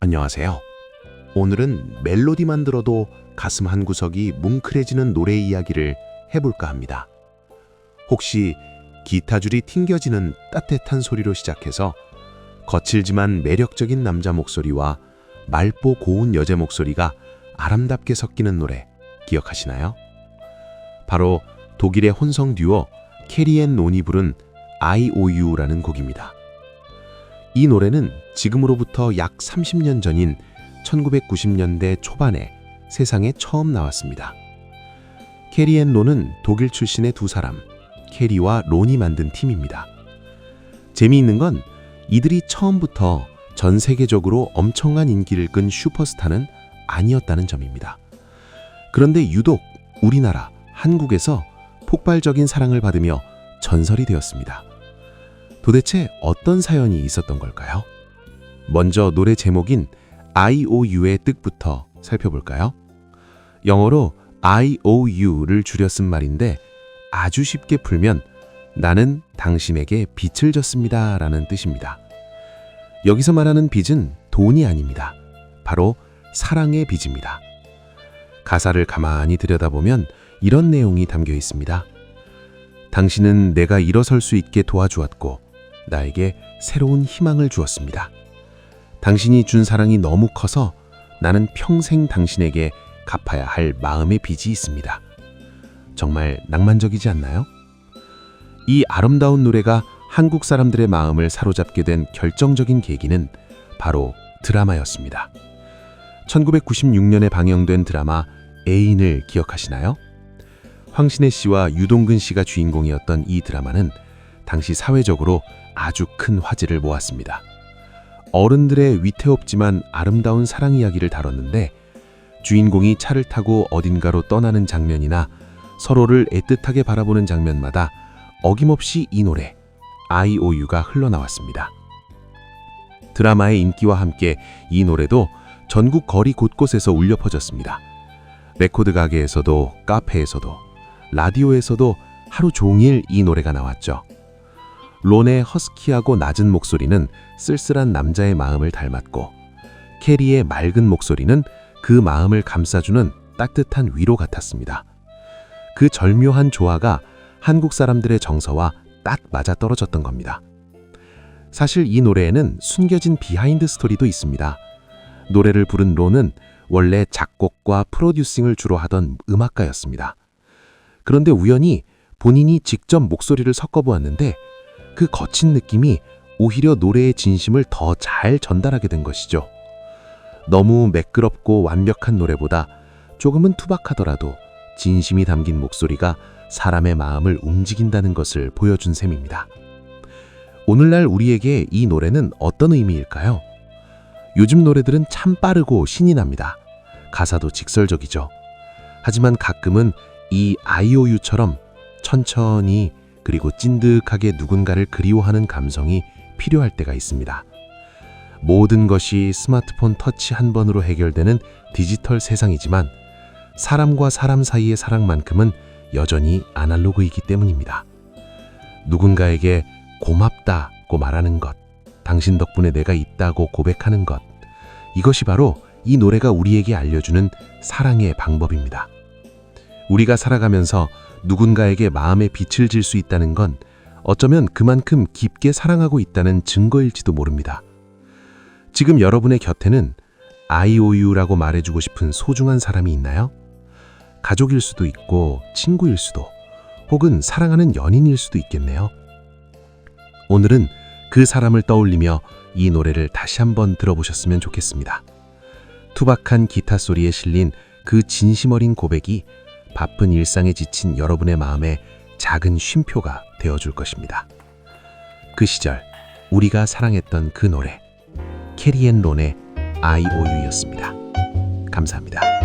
안녕하세요. 오늘은 멜로디만 들어도 가슴 한 구석이 뭉클해지는 노래 이야기를 해볼까 합니다. 혹시 기타줄이 튕겨지는 따뜻한 소리로 시작해서 거칠지만 매력적인 남자 목소리와 맑고 고운 여자 목소리가 아름답게 섞이는 노래 기억하시나요? 바로 독일의 혼성 듀오 캐리앤 논이 부른 IOU라는 곡입니다. 이 노래는 지금으로부터 약 30년 전인 1990년대 초반에 세상에 처음 나왔습니다. 캐리 앤 론은 독일 출신의 두 사람, 캐리와 론이 만든 팀입니다. 재미있는 건 이들이 처음부터 전 세계적으로 엄청난 인기를 끈 슈퍼스타는 아니었다는 점입니다. 그런데 유독 우리나라, 한국에서 폭발적인 사랑을 받으며 전설이 되었습니다. 도대체 어떤 사연이 있었던 걸까요? 먼저 노래 제목인 IOU의 뜻부터 살펴볼까요? 영어로 IOU를 줄여 쓴 말인데 아주 쉽게 풀면 나는 당신에게 빚을 졌습니다 라는 뜻입니다. 여기서 말하는 빚은 돈이 아닙니다. 바로 사랑의 빚입니다. 가사를 가만히 들여다보면 이런 내용이 담겨 있습니다. 당신은 내가 일어설 수 있게 도와주었고 나에게 새로운 희망을 주었습니다. 당신이 준 사랑이 너무 커서 나는 평생 당신에게 갚아야 할 마음의 빚이 있습니다. 정말 낭만적이지 않나요? 이 아름다운 노래가 한국 사람들의 마음을 사로잡게 된 결정적인 계기는 바로 드라마였습니다. 1996년에 방영된 드라마 애인을 기억하시나요? 황신혜 씨와 유동근 씨가 주인공이었던 이 드라마는 당시 사회적으로 아주 큰 화제를 모았습니다. 어른들의 위태롭지만 아름다운 사랑 이야기를 다뤘는데 주인공이 차를 타고 어딘가로 떠나는 장면이나 서로를 애틋하게 바라보는 장면마다 어김없이 이 노래 IOU가 흘러나왔습니다. 드라마의 인기와 함께 이 노래도 전국 거리 곳곳에서 울려 퍼졌습니다. 레코드 가게에서도 카페에서도 라디오에서도 하루 종일 이 노래가 나왔죠. 론의 허스키하고 낮은 목소리는 쓸쓸한 남자의 마음을 닮았고 캐리의 맑은 목소리는 그 마음을 감싸주는 따뜻한 위로 같았습니다. 그 절묘한 조화가 한국 사람들의 정서와 딱 맞아 떨어졌던 겁니다. 사실 이 노래에는 숨겨진 비하인드 스토리도 있습니다. 노래를 부른 론은 원래 작곡과 프로듀싱을 주로 하던 음악가였습니다. 그런데 우연히 본인이 직접 목소리를 섞어보았는데 그 거친 느낌이 오히려 노래의 진심을 더 잘 전달하게 된 것이죠. 너무 매끄럽고 완벽한 노래보다 조금은 투박하더라도 진심이 담긴 목소리가 사람의 마음을 움직인다는 것을 보여준 셈입니다. 오늘날 우리에게 이 노래는 어떤 의미일까요? 요즘 노래들은 참 빠르고 신이 납니다. 가사도 직설적이죠. 하지만 가끔은 이 IOU처럼 천천히 그리고 찐득하게 누군가를 그리워하는 감성이 필요할 때가 있습니다. 모든 것이 스마트폰 터치 한 번으로 해결되는 디지털 세상이지만 사람과 사람 사이의 사랑만큼은 여전히 아날로그이기 때문입니다. 누군가에게 고맙다고 말하는 것, 당신 덕분에 내가 있다고 고백하는 것, 이것이 바로 이 노래가 우리에게 알려주는 사랑의 방법입니다. 우리가 살아가면서 누군가에게 마음에 빛을 질 수 있다는 건 어쩌면 그만큼 깊게 사랑하고 있다는 증거일지도 모릅니다. 지금 여러분의 곁에는 IOU라고 말해주고 싶은 소중한 사람이 있나요? 가족일 수도 있고 친구일 수도 혹은 사랑하는 연인일 수도 있겠네요. 오늘은 그 사람을 떠올리며 이 노래를 다시 한번 들어보셨으면 좋겠습니다. 투박한 기타 소리에 실린 그 진심 어린 고백이 바쁜 일상에 지친 여러분의 마음에 작은 쉼표가 되어줄 것입니다. 그 시절 우리가 사랑했던 그 노래 캐리앤 론의 IOU였습니다. 감사합니다.